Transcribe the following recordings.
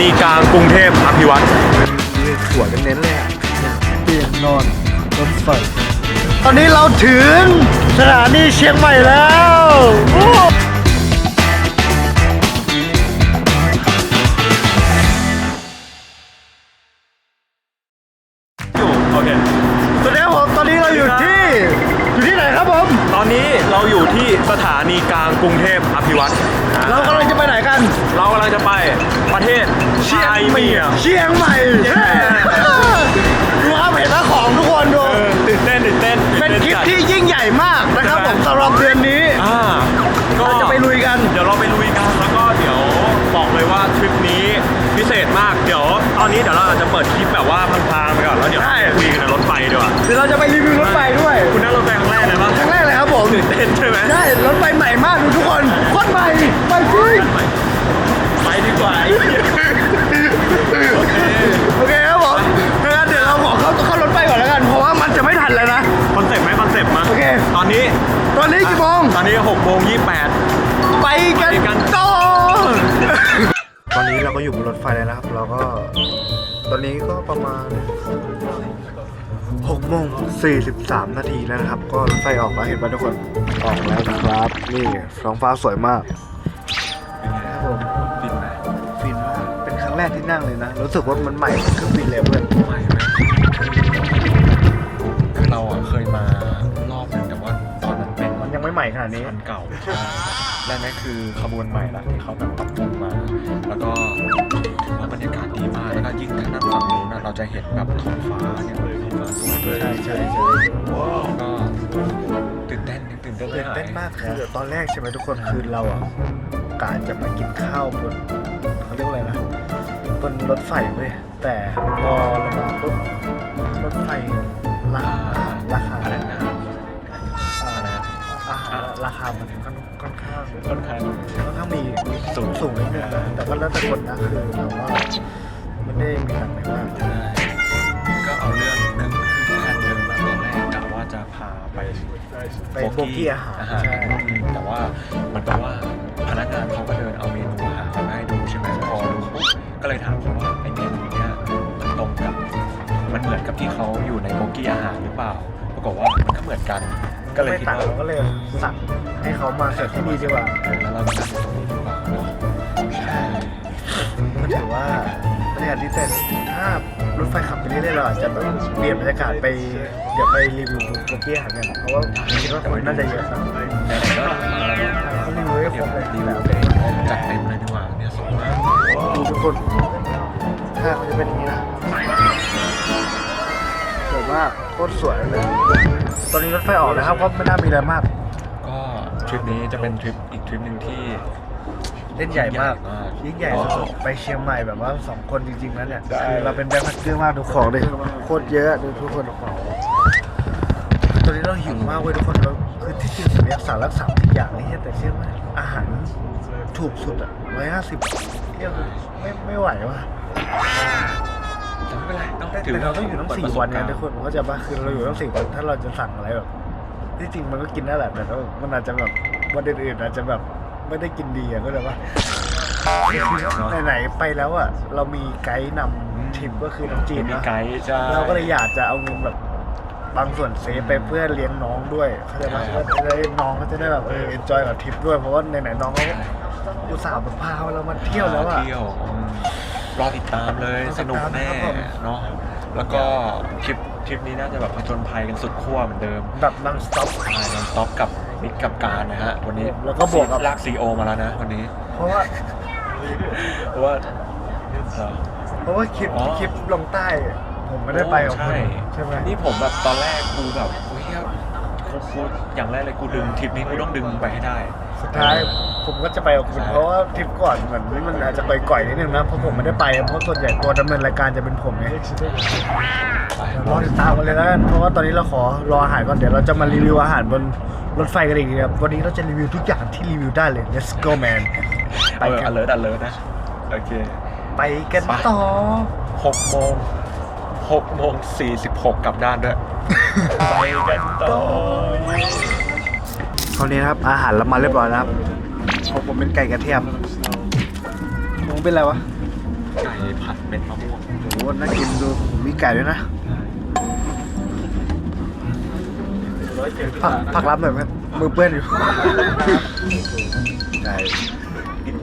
นีกลางกรุงเทพอภิวัตรเลขหัวกันเน้นเลยอะเตียงนอนรถไฟตอนนี้เราถึงสถานีเชียงใหม่แล้วโอ้อยู่โอเคสวัสดีครับผมตอนนี้เราอยู่ที่ อยู่ที่ไหนครับผม ตอนนี้เราอยู่ที่สถานีกลางกรุงเทพอภิวัตรเรากำลังจะไปไหนกัน เรากำลังจะไปประ เทศเชียงใหม่เชียงใหม่เย้ดูครับเห็นแล้วของทุกคนดูเออตื่นเต้นตื่นเต้นเป็นคลิปที่ยิ่งใหญ่มากนะครับผมสำหรับเดือนนี้อ่าก็เราจะไปลุยกัน เดี๋ยวเราไปลุยกันแล้วก็เดี๋ยวบอกเลยว่าทริปนี้พิเศษมากเดี๋ยว ตอนนี้เดี๋ยวเราอาจจะเปิดคลิปแบบว่าพลางๆไปก่อนแล้วเดี๋ยวใช่คุยกันในรถไฟดีกว่าเดี๋ยวเราจะไปรีวิวรถไฟด้วย คุณนั่งรถไฟครั้งแรกเลยปะครั้งแรกเลยครับผมตื่นเต้นใช่ไหมใช่รถไฟใหม่มากดูทุกคนโคตรใหม่ไปจริงไปดีกว่า นี้ตอนนี้กี่โมงตอนนี้6โมง28ไปกันไปกันต่อตอนนี้เราก็อยู่บนรถไฟแล้วนะครับ เราก็ ตอนนี้ก็ประมาณ6โมง43 นาทีแล้วนะครับ ก็รถไฟออกแล้วเห็นไหมทุกคน ออกแล้วนะครับ นี่ท้องฟ้าสวยมากครับผมฟินไหมฟินมาก เป็นครั้งแรกที่นั่งเลยนะ รู้สึกว่ามันใหม่กว่าเครื่องบินเลยเพื่อนไม่ไม่คือเราอะเคยมา ไม่ใหม่ขนาดนี้คันเก่าและนั่นคือขบวนใหม่ละที่เขาแบบปรับปรุงมา แล้วก็ถือว่าบรรยากาศดีมาก แล้วก็ยิ่งทางด้านฝั่งนู้นนะเราจะเห็นแบบท้องฟ้าเนี่ยเลยขึ้นมาสวยเลยใช่ใช่ใช่ก็ตื่นเต้นตื่นเต้นตื่นเต้นมากคือตอนแรกใช่ไหมทุกคนคือเราอะกะจะมากินข้าวบนเขาเรียกว่าอะไรนะบนรถไฟเว้ยแต่พอเรามาปุ๊บรถไฟราคาราคา อาหารราคามันค่อนค่อนข้างค่อนข้างค่อนข้างมีสูงสูงนิดนึงนะแต่ก็แล้วแต่คนนะคือเราว่ามันได้มีหนักไหมากใช่ก็เอาเรื่องหนึ่งคือแผนเดิมมาตอนแรกกะว่าจะพาไปไปโบกี้อาหารอาหารใช่แต่ว่ามันแปลว่าพนักงานเขาก็เดินเอาเมนูอาหารมาให้ดูใช่ไหมพอดูปุ๊บก็เลยถามเขาว่าไอเมนูเนี้ยมันตรงกับมันเหมือนกับที่เขาอยู่ในโบกี้อาหารหรือเปล่า ปรากฏว่ามันก็เหมือนกัน ก็เลยไม่คิดต่างว่าเราก็เลยสั่งให้เขามาเสิร์ฟที่นี่ดีกว่าเออแล้วเราก็นั่งอยู่ตรงนี้ดีกว่าเนาะใช่ก็ถือว่าบรรยากาศดีแต่ถ้ารถไฟขับไปเรื่อยๆเราอาจจะแบบเปลี่ยนบรรยากาศไปเดี๋ยวไปรีวิวโบกี้อาหารกันเพราะว่าคิดว่าคนน่าจะเยอะนะไหนๆก็มาแล้วเนาะเขารีวิวให้ครบเลยรีวิวเลยจัดเต็มเลยดีกว่าเนี่ยสวยมากดูทุกคนถ้าเขาจะเป็นอย่างนี้นะสวยมากโคตรสวยเลย ตอนนี้รถไฟออกแล้วครับก็ไม่น่ามีอะไรมาก ก็ทริปนี้จะเป็นทริปอีกทริปหนึ่งที่เล่นใหญ่มาก ยิ่ยิ่งงใหใหญ่ญ่มากสุดๆไปเชียงใหม่แบบว่าสองคนจริงๆแล้วเนี่ยใช่คือเราเป็นแบ็คแพคเกอร์มากดูของดิโคตรเยอะดูทุกคนของตอนนี้เราหิวมากเว้ยทุกคนเราคือที่จริงผมอยากสั่งรักสามสิบอย่างเลยเนี่ยแต่เชื่อไหมอาหารถูกสุดอะร้อยห้าสิบเที่ยวไม่ไม่ไหวว่ะ แต่ไม่เป็นไรต้องแต่ถือเราต้องอยู่ตั้งสี่วันไงทุกคนเข้าใจปะคือเราอยู่ตั้งสี่วันถ้าเราจะสั่งอะไรแบบที่จริงมันก็กินได้แหละแต่ก็มันอาจจะแบบวันอื่นๆอาจจะแบบไม่ได้กินดีอะก็เลยว่าไหนๆไปแล้วอะเรามีไกด์นำทริปก็คือน้องจีนมีนะไกด์ใช่ เราก็เลยอยากจะเอาเงินแบบบางส่วนเซฟไปเพื่อเลี้ยงน้องด้วยเข้าใจปะก็จะได้น้องก็จะได้แบบเออเอนจอยกับทริปด้วยเพราะว่าไหนๆน้องเขาก็อุตส่าห์แบบพาเรามาเที่ยวแล้วอะเที่ยวอืม รอติดตามเลยรอติดตามสนุกแน่ครับผมเนาะแล้วก็ทริปทริปนี้น่าจะแบบผจญภัยกันสุดขั้วเหมือนเดิม แบบนังสต็อปใช่นอนสต็อปกับมิกกับการนะฮะวันนี้แล้วก็บวกกับลากซีโอมาแล้วนะวันนี้ เพราะว่าเพราะว่าเออเพราะว่าคลิปอ๋อคลิปลงใต้ ผมไม่ได้ไปกับใช่คุณใช่ไหมนี่ผมแบบตอนแรกกูแบบเฮ้ยกูกูอย่างแรกเลยกูดึงทริปนี้กูต้องดึงไปให้ได้สุดท้าย ผมก็จะไปกับคุณใช่เพราะว่าทริปก่อนเหมือนมันอาจจะก่อยๆนิดนึงนะเพราะผมไม่ได้ไปเพราะส่วนใหญ่ตัวดำเนินรายการจะเป็นผมไงไปรอติดตามกันเลยแล้วกันเพราะว่าตอนนี้เราขอรออาหารก่อนเดี๋ยวเราจะมารีวิวอาหารบนรถไฟกันอีกทีครับวันนี้เราจะรีวิวทุกอย่างที่รีวิวได้เลย let's go man ไปไปกักันนเลยดันเลยนะโอเคไปกันไปต่อหกโมงหกโมงสี่สิบหกกลับด้านด้วยไปกันต่อ คราวนี้นะครับอาหารเรามาเรียบร้อยแล้วครับ ของผมเป็นไก่กระเทียมของผมเป็นอะไรวะ ไก่ผัดเม็ดมะม่วงโอ้โหน่ากินดูมีไก่ด้วยนะ ผักผักรับหน่อยไหมมือเปื้อนอยู่ ไก่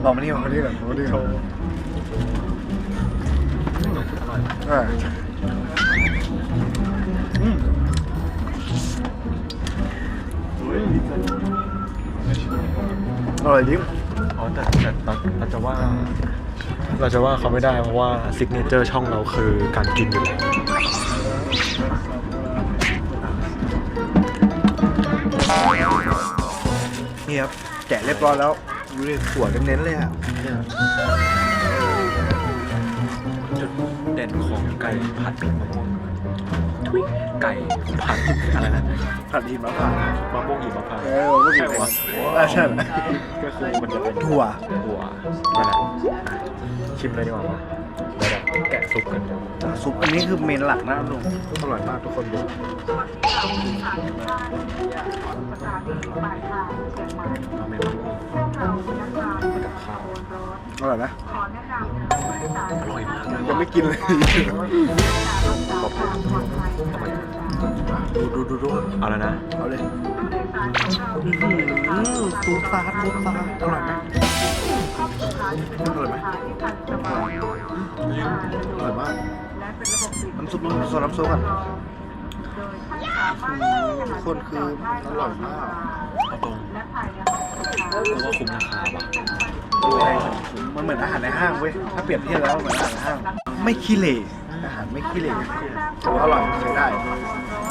ลองมานี่ลองมานี่ก่อนลองมานี่ก่อนเออ อร่อยจริงอ๋อแต่แต่แต่เราจะว่า เราจะว่าเขาไม่ได้เพราะว่าซิกเนเจอร์ช่องเราคือการกินอยู่แล้วนี่ครับแกะเรียบร้อยแล้วดูดิสวยกันเน้นเลยอะจุดเด่นของไก่ผัดเม็ดมะม่วง ทุยไก่ผัดอะไรนะผัดดีมะพร้าวมะม่วงหิมพานต์เออผมก็มีใช่วะอ่าใช่ไหมก็คือมันจะเป็นถั่ว ถั่วนั่นแหละชิมเลยดีกว่าวะเดี๋ยวแบบ แกะซุปกันเดี๋ยวซุปอันนี้คือเมนหลักนะลุงอร่อยมากทุกคนดูเอาเม็ดมะม่วงกับข้าวอร่อยไหมอร่อยมากเลยยังไม่กินเลยบอกเลยทำไมดูดูดูดูเอาแล้วนะเอาเลยอืมซุปซาดซุปซาดอร่อยไหม อร่อยไหมอร่อยมากน้ำซุปน้ำซุปน้ำซุปกันทุกคนคืออร่อยมากเอาตรงกูว่าคุ้มราคาว่ะมันเหมือนอาหารในห้างเว้ย ถ้าเปรียบเทียบแล้วเหมือนอาหารในห้าง ไม่ขี้เหร่อาหารไม่ขี้เหร่แต่ว่าอร่อยใช้ได้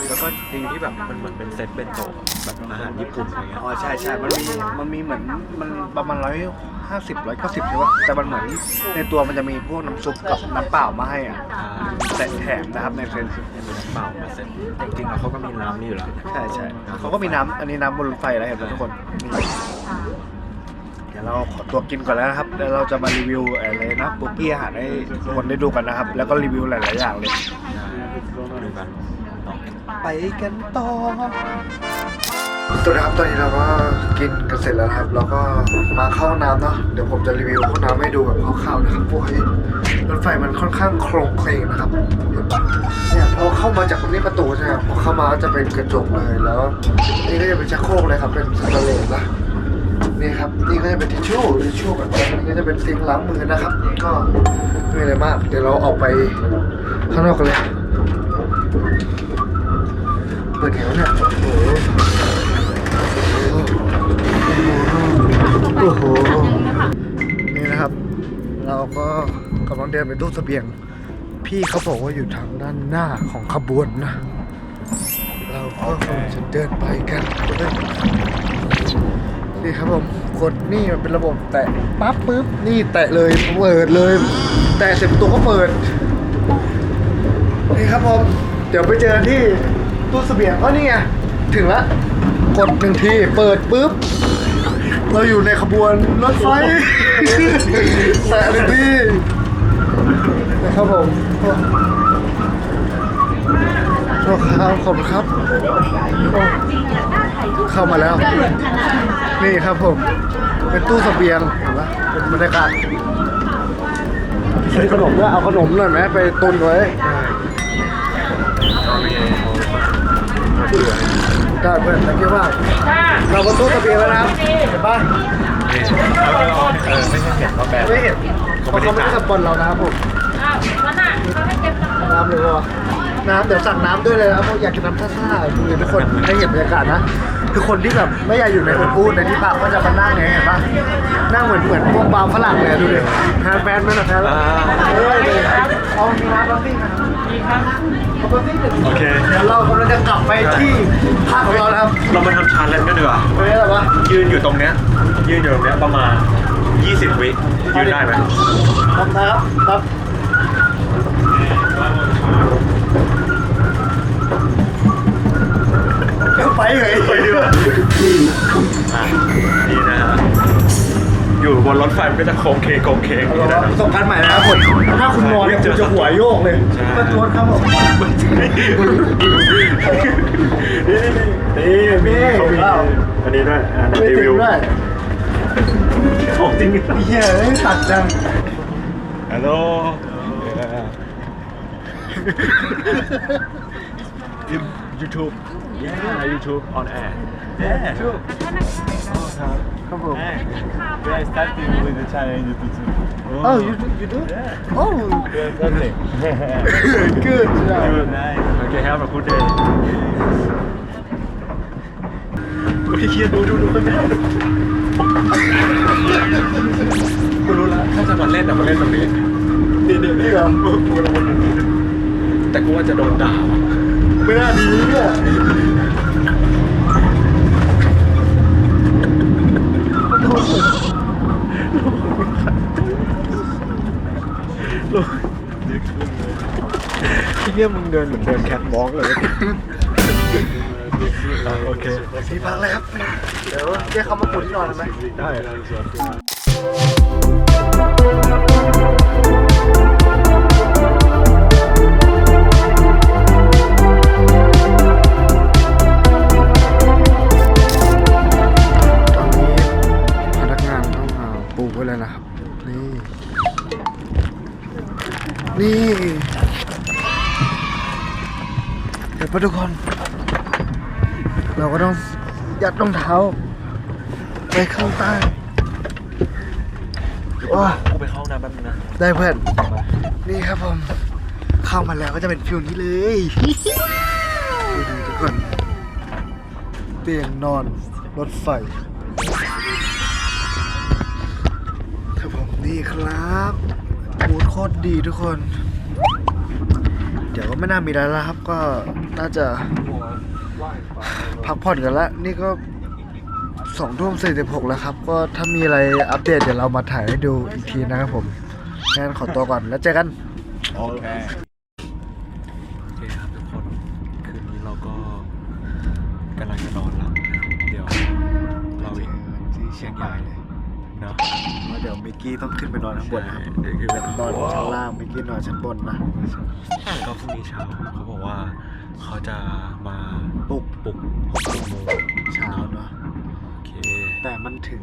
แล้วก็ดีที่แบบมันเหมือนเป็นเซตเบนโตะแบบอาหารญี่ปุ่นอะไรเงี้ย อ๋อใช่ใช่มันมีมันมีเหมือนมันประมาณร้อยห้าสิบร้อยเก้าสิบใช่ปะแต่มันเหมือนในตัวมันจะมีพวกน้ำซุปกับน้ำเปล่ามาให้อะอ่าแต่แถมนะครับในเฟรนช์ยังมีน้ำเปล่ามาเสร็จจริงๆแล้วเขาก็มีน้ำนี่อยู่แล้วใช่ใช่เขาก็มีน้ำอันนี้น้ำบนรถไฟแล้วเห็นไหมทุกคนนี่เดี๋ยวเราขอตัวกินก่อนแล้วนะครับแล้วเราจะมารีวิวอะไรนะบุกกี้อาหารให้ทุกคนได้ดูกันนะครับ แล้วก็รีวิวหลายๆอย่างเลย ดูกันเนาะ ไปกันต่อตัวนะครับตอนนี้เราก็กินกันเสร็จแล้วนะครับแล้วก็มาเข้าน้ำเนาะเดี๋ยวผมจะรีวิวห้องน้ำให้ดูแบบคร่าวๆนะครับพวกไอ้รถไฟมันค่อนข้างโครงเคลงนะครับเนี่ยพอเข้ามาจากตรงนี้ประตูใช่ไหมพอเข้ามาก็จะเป็นกระจกเลยแล้วนี่ก็จะเป็นชักโครกเลยครับเป็นสแตนเลสนะนี่ครับนี่ก็จะเป็นทิชชู่ทิชชู่แบบนี้นี่ก็จะเป็นซิงล้างมือนะครับ ก็ไม่อะไรมาก เดี๋ยวเราออกไปข้างนอกกันเลย เปิดแถวเนี่ยโอ้โหโอ้โห นี่นะครับ เราก็กำลังเดินไปตู้เสบียง พี่เขาบอกว่าอยู่ทางด้านหน้าของขบวนนะ เราก็คงจะเดินไปกันนี่ครับผมกดนี่มันเป็นระบบแตะปั๊บปุ๊บนี่แตะเลยเปิดเลย แตะเสร็จประตูก็เปิดนี่ครับผมเดี๋ยวไปเจอที่ ตู้เสบียงก็นี่ไงถึงละกดหนึ่งทีเปิดปุ๊บ เราอยู่ในขบวนรถไฟแตะหนึ่งทีนะครับผมโอ้โอ้ครับขอบคุณครับ เข้ามาแล้ว นี่ครับผม เป็นตู้เสบียงเห็นปะเป็นบรรยากาศซื้อขนมด้วยเอาขนมหน่อยไหมไปตุนไว้ ได้เพื่อนตะกี้ว่าเราบนตู้เสบียแล้วนะครับเห็นปะนี่แล้วก็เออไม่ใช่เห็นว่าแบรนไม่เห็นเพราะเขาไม่ได้สปอนเรานะครับผมน้ำเลยวะน้ำเดี๋ยวสั่งน้ำด้วยเลยนะครับเพราะอยากกินน้ำซ่าๆดูทุกคนได้เห็นบรรยากาศนะคือคนที่แบบไม่อยากอยู่ในอุ่นอุ่นในที่พักก็จะมานั่งไงเห็นปะนั่งเหมือนเหมือนพวกบาร์ฝรั่งเลยดูดิแฮนด์แฟนไหมนะแฟนแล้วเออเลยเอามีน้ำบัฟฟี่ครับ มีครับเอาบัฟฟี่หนึ่งโอเค เดี๋ยวเรากำลังจะกลับไปที่พักของเรานะครับเรามาทำชาเลนจ์กันดีกว่าเฮ้ยอะไรวะยืนอยู่ตรงเนี้ย ยืนอยู่ตรงเนี้ยประมาณ 20 วิยืนได้ไหมครับครับครับไปเลยไปดีกว่าอะนี่นะฮะ อยู่บนรถไฟมันก็จะโค้งเคงโค้งเคงอย่างนี้นะประสบการณ์ใหม่นะครับคนถ้าคุณนอนเนี่ยคุณจะหัวโยกเลยใช่ ประจวดครับผม นี่นี่นี่นี่เขามีว้าวอันนี้ด้วยอันนี้ไม่รีถึวิงวด้วยของจริงเฮียเอ้ยตัดจังเอ Hello YouTube Yeah YouTube on air Yeah YouTube ครับผม We are starting with the channel YouTube Oh you do you do Oh Lovely good Good nice Okay have a good day กูที่เคียดูดูดูข้างหน้ากูรู้ละถ้าจะมาเล่นอะมาเล่นตรงนี้เดี๋ยวเดี๋ยวนี่เหรอกูกำลังแต่กูว่าจะโดนด่าว่ะไม่น่าดีเนี่ย ที่เรียมึงเดินเหมือนเดินแคทวอล์กเลยโอเคที่พักเลยครับเดี๋ยวเรียกเขามาปูที่นอนไหมได้ ไว้แล้วนะครับ นี่ นี่เดี๋ยวไปทุกคน เราก็ต้องยัดรองเท้าไปข้างใต้ว้ากูไปเข้าห้องน้ำแป๊บนึงนะ ได้เพื่อน นี่ครับผม เข้ามาแล้วก็จะเป็นฟิวนี้เลยดูดิทุกคน เตียงนอนรถไฟ ครับโครับบูธโคตรดีทุกคน เดี๋ยวก็ไม่น่ามีอะไรแล้วครับก็น่าจะพักผ่อนกันละนี่ก็สองทุ่มสี่สิบหกแล้วครับ ก็ถ้ามีอะไรอัปเดตเดี๋ยวเรามาถ่ายให้ดูอีกทีนะครับผมงั้นขอตัวก่อนแล้วเจอกัน โอเค กกี้ต้องขึ้นไปนอนข้างบนนะครับเดี๋ยวคือเป็นนอนชั้นล่างมิกกี้นอนชั้นบนนะก็พรุ่งนี้เช้าเขาบอกว่าเขาจะมาปลุกปลุกหกโมงเช้าเนาะโอเคแต่มันถึง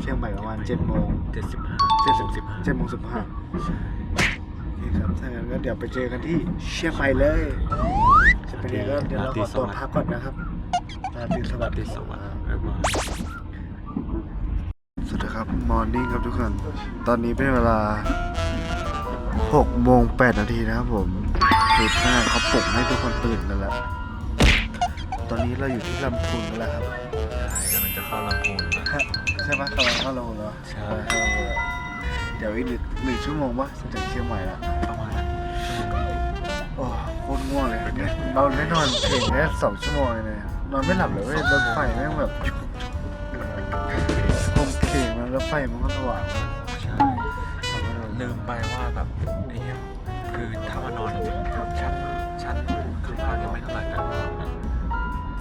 เชียงใหม่ประมาณเจ็ดโมงเจ็ดสิบห้าเจ็ดสิบสิบห้าเจ็ดโมงสิบห้าโอเคครับถ้างั้นก็เดี๋ยวไปเจอกันที่เชียงใหม่เลยจะเป็นยังไงก็เดี๋ยวเราขอตัวพักก่อนนะครับราตรีสวัสดิ์ติสวัสดิ์บ๊ายบาย สวัสดี ครับมอร์นิ่งครับทุกคน ตอนนี้เป็นเวลา6โมง8นาทีนะครับผมคือหน้าเขาปลุกให้ทุกคนตื่นกันแล้ว ตอนนี้เราอยู่ที่ลำพูนกันแล้วครับ ใช่กำลังจะเข้าลำพูนแล้วใช่ไหมกำลังเข้าลงแล้วใช่เข้าลงแล้วเดี๋ยวอีกหนึ่งหนึ่งชั่วโมงวะจะถึงเชียงใหม่แล้วประมาณโอ้โคตรง่วงเลยเนี่ยเราได้นอนเพียงแค่สองชั่วโมงเองเนี่ยนอนไม่หลับเลยเว้ยรถไฟแม่งแบบ รถไฟมันก็สว่างใช่ลืมไปว่าแบบไอ้เนี้ยคือถ้ามานอนชั้นชั้นข้างล่างยังไม่เท่าไหร่แต่นอนแบบ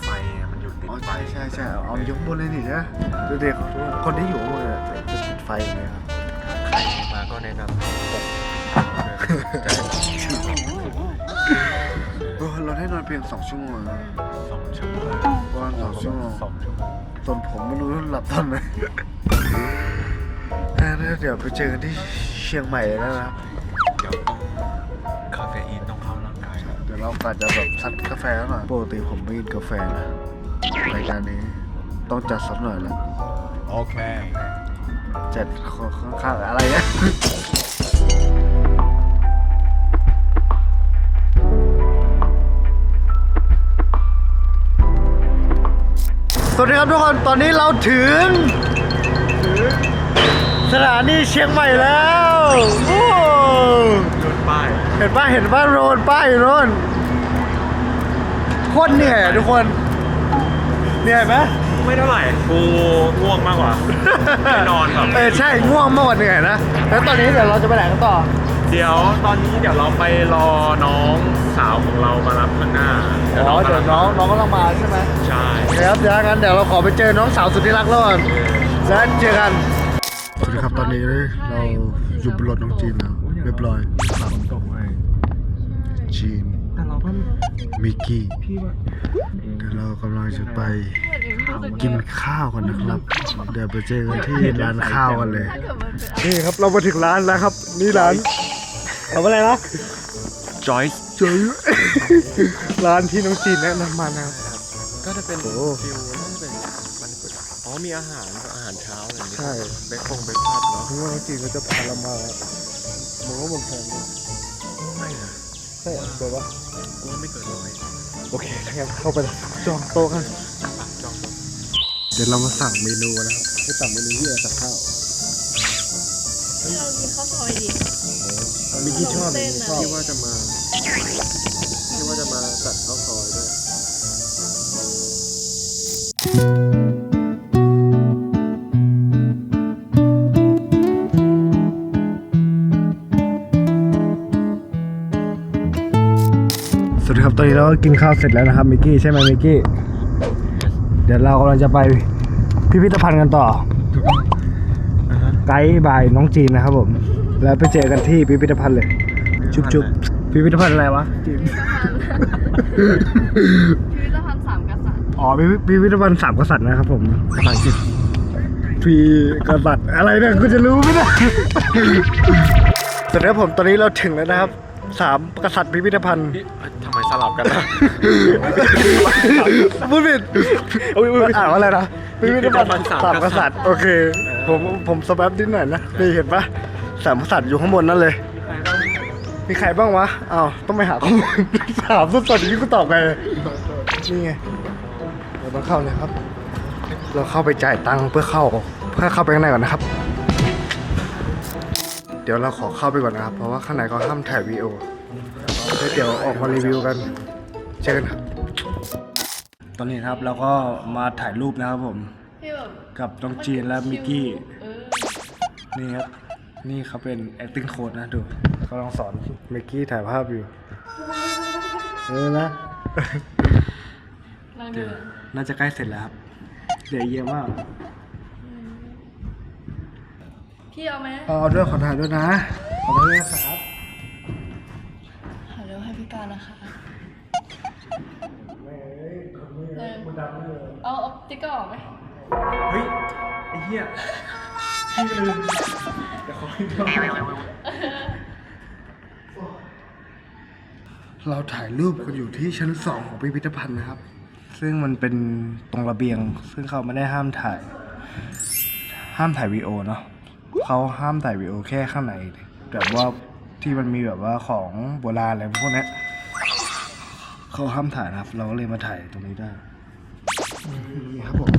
ไฟอะมันอยู่ติดอ๋อไฟใช่ใช่ใช่เอายกบนเลยนี่ใช่ไหมดูเด็กคนที่อยู่ข้างบนอะจะปิดไฟไงครับใครมาก็แนะนำให้ปกเออเราได้นอนเพียงสองชั่วโมงนะสองชั่วโมงวันสองชั่วโมงสองชั่วโมงตอนผมไม่รู้หลับตอนไหน อะแล้วเดี๋ยวไปเจอกันที่เชียงใหม่แล้วนะครับ เดี๋ยวต้องคาเฟอีนต้องเข้าร่างกายแล้วเดี๋ยวเราอาจจะแบบซัดกาแฟหน่อยปกติผมไม่กินกาแฟนะรายการนี้ต้องจัดสักหน่อยแหละโอเคจัดข้างๆอะไรเนี่ยสวัสดีครับทุกคน ตอนนี้เราถึง สถานีเชียงใหม่แล้วโอ้โดนป้ายเห็นป้าเห็นป้าโรนป้ายอยู่โรนโคตรเหนื่อยอะทุกคนเหนื่อยไหมไม่เท่าไหร่กูง่วงมากกว่าไม่นอนแบบเออใช่ง่วงมากกว่าเหนื่อยนะแล้วตอนนี้เดี๋ยวเราจะไปไหนกันต่อ เดี๋ยวตอนนี้เดี๋ยวเราไปรอน้องสาวของเรามารับข้างหน้าอ๋อเดี๋ยวน้องน้องกำลังมาใช่ไหมใช่โอเคครับเดี๋ยวงั้นเดี๋ยวเราขอไปเจอน้องสาวสุดที่รักแล้วก่อน แล้วเจอกัน สวัสดีครับตอนนี้เราอยู่บนรถน้องจีนแล้วเรียบร้อยครับจีนแต่เราก็มิกกี้พี่ว่าเดี๋ยวเรากำลังจะไปกินข้าวกันนะครับ เดี๋ยวไปเจอกันที่ร้านข้าวกันเลย นี่ครับเรามาถึงร้านแล้วครับ นี่ร้านเอาอะไรนะจอยจอยร้านที่น้องจีนแนะนำมานะครับก็จะเป็นโอ้ฟิว มีอาหารอาหารเช้าอะไรอย่างเงี้ยใช่ เบคฟงเบคฟาสต์เนาะถึงว่าน้องจีนก็จะพาเรามาหมูบนแพงเลยไม่นะใช่เหรอเดี๋ยววะกูว่าไม่เกินร้อยโอเคถ้างั้นเข้าไปเลยจองโต๊ะกัน จองเดี๋ยวเรามาสั่งเมนูนะครับให้สั่งเมนูที่เราสั่งข้าวเรากินข้าวซอยดิ มีกี่ชอบมีกี่ชอบที่ว่าจะมาที่ว่าจะมาตัดข้า อยด้วยสวัสดีครับตอนนี้เราก็กินข้าวเสร็จแล้วนะครับมิกกี้ใช่ไหมมิกกี้ เดี๋ยวเรากำลังจะไปพิพิธภัณฑ์กันต่อ ไกด์บายน้องจีนนะครับผม แล้วไปเจอกันที่พิพิธภัณฑ์เลย จุ๊บจุ๊บพิพิธภัณฑ์อะไรวะจีนพิพิธภัณฑ์สามกษัตริย์อ๋อพิพิพิพิธภัณฑ์สามกษัตริย์นะครับผมภาษาอังกฤษพีกษัตริย์อะไรเนี่ยกูจะรู้ไหมเนี่ยสวัสดีครับผมตอนนี้เราถึงแล้วนะครับ สามกษัตริย์พิพิธภัณฑ์ทำไมสลับกันนะพูดผิดอ่านว่าอะไรนะพิพิธภัณฑ์สามกษัตริย์โอเค ผมผมสแปบนิดหน่อยนะนี่เห็นปะสามกษัตริย์อยู่ข้างบนนั่นเลยมีใครบ้างวะอ้าวต้องไปหาข้อมูลถามสดๆอย่างนี้กูตอบไงนี่ไงเดี๋ยวมาเข้าเลยครับ เราเข้าไปจ่ายตังค์เพื่อเข้า เพื่อเข้าไปข้างในก่อนนะครับ เดี๋ยวเราขอเข้าไปก่อนนะครับ เพราะว่าข้างในเขาห้ามถ่ายวีดีโอแล้วเดี๋ยวออกมารีวิวกันเจอกันครับ ตอนนี้ครับเราก็มาถ่ายรูปนะครับผม ที่แบบกับน้องจีนและมิกกี้ เออนี่ครับ นี่เขาเป็น acting coach นะดูเขาลองสอนมิกกี้ถ่ายภาพอยู่เออนะ ลองเดี๋ดูยวน่าจะใกล้เสร็จแล้วครับเหลือเยอะมาก พี่เอาไหมเอาเอาด้วยขอถ่ายด้วยนะ ขอถ่ายด้วยนะครับถ่ายรูปให้พี่การนะคะเออเอาเอาติ๊กเกอร์ออกไหมเฮ้ย ไอ้เหี้ยพี่ลืมเดี๋ยวขอให้ดูเราถ่ายรูปกันอยู่ที่ชั้นสองของพิพิธภัณฑ์นะครับ ซึ่งมันเป็นตรงระเบียง ซึ่งเขาไม่ได้ห้ามถ่าย ห้ามถ่ายวีดีโอเนาะ เขาห้ามถ่ายวีดีโอแค่ข้างในแบบว่าที่มันมีแบบว่าของโบราณอะไรพวกนี้เขาห้ามถ่ายนะครับ เราก็เลยมาถ่ายตรงนี้ได้นี่ครับผม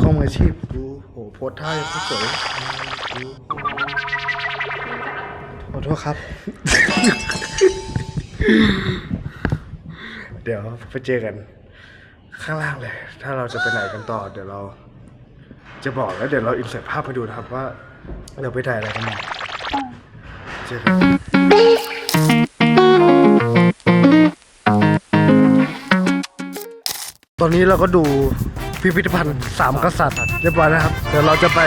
เข้ามืออาชีพดูโหโพสท่ายังสวยขอโทษครับ เดี๋ยวไปเจอกัน ข้างล่างเลย ถ้าเราจะไปไหนกันต่อ เดี๋ยวเราจะบอกแล้วเดี๋ยวเราอินเสิร์ตภาพให้ดูนะครับว่า เราไปถ่ายอะไรกันมาเจอกันตอนนี้เราก็ดูพิพิธภัณฑ์สามกษัตริย์เรียบร้อยแล้วครับ เดี๋ยวเราจะไป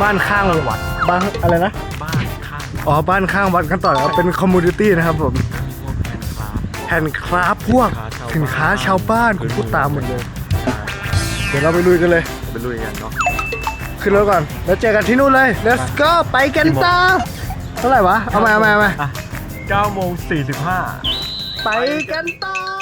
บ้านข้างวัดบ้านอะไรนะ บ้านข้างอ๋อบ้านข้างวัดกันต่อนะครับเป็นคอมมูนิตี้นะครับผมพวกแผ่นคราฟแผ่นคราฟพวกสินค้าชาวบ้านกูพูดตามหมดเลย เดี๋ยวเราไปลุยกันเลย ไปลุยกันเนาะ ขึ้นรถก่อน แล้วเจอกันที่นู่นเลย let's go ไปกันต่อเท่าไหร่วะ เอามาเอามาเอามา9โมง45ไปกันต่อ